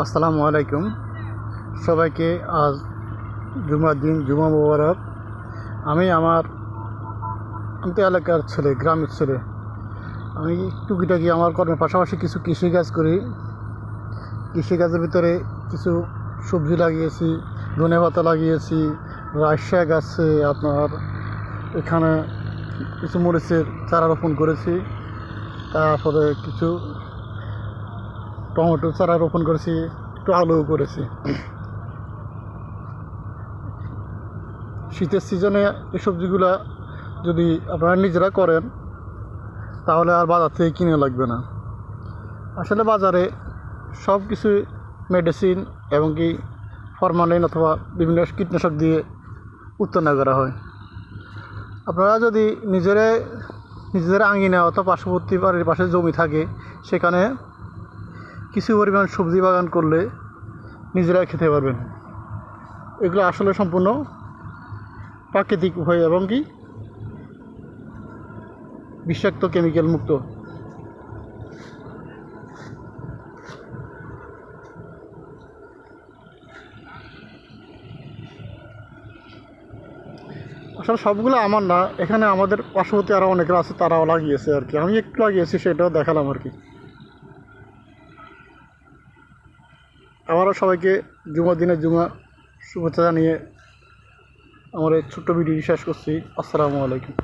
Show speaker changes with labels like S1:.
S1: আসসালামু আলাইকুম। সবাইকে আজ জুমার দিন, জুমা মোবারক। আমি আমার আমি তো এলাকার ছেলে, গ্রামের ছেলে। আমি টুকিটাকি আমার কর্মের পাশাপাশি কিছু কৃষিকাজ করি। কৃষিকাজের ভিতরে কিছু সবজি লাগিয়েছি, ধনে পাতা লাগিয়েছি রাজশাক আছে আপনার, এখানে কিছু মরিচের চারা রোপণ করেছি। তারপরে কিছু টমেটো চারা রোপণ করেছি, একটু আলুও করেছি। শীতের সিজনে এই সবজিগুলা যদি আপনারা নিজেরা করেন, তাহলে আর বাজার থেকে কিনে লাগবে না। আসলে বাজারে সব কিছু মেডিসিন এবং কি ফরমালিন অথবা বিভিন্ন কীটনাশক দিয়ে উৎপন্ন করা হয়। আপনারা যদি নিজেরা, নিজেদের আঙিনা অথবা পার্শ্ববর্তী বাড়ির পাশে জমি থাকে, সেখানে কিছু পরিমাণ সবজি বাগান করলে নিজেরা খেতে পারবেন। এগুলো আসলে সম্পূর্ণ প্রাকৃতিক উপায় এবং কি? বিষাক্ত কেমিক্যাল মুক্ত। আসলে সবগুলো আমার না, এখানে আমাদের পার্শ্ববর্তী আরও অনেকেরা আছে, তারাও লাগিয়েছে আর কি। আমি একটু লাগিয়েছি, সেটাও দেখালাম আর কি। আবারও সবাইকে জুমার দিনের জুমা শুভেচ্ছা জানিয়ে আমার এই ছোট্ট ভিডিওটি শেষ করছি। আসসালামু আলাইকুম।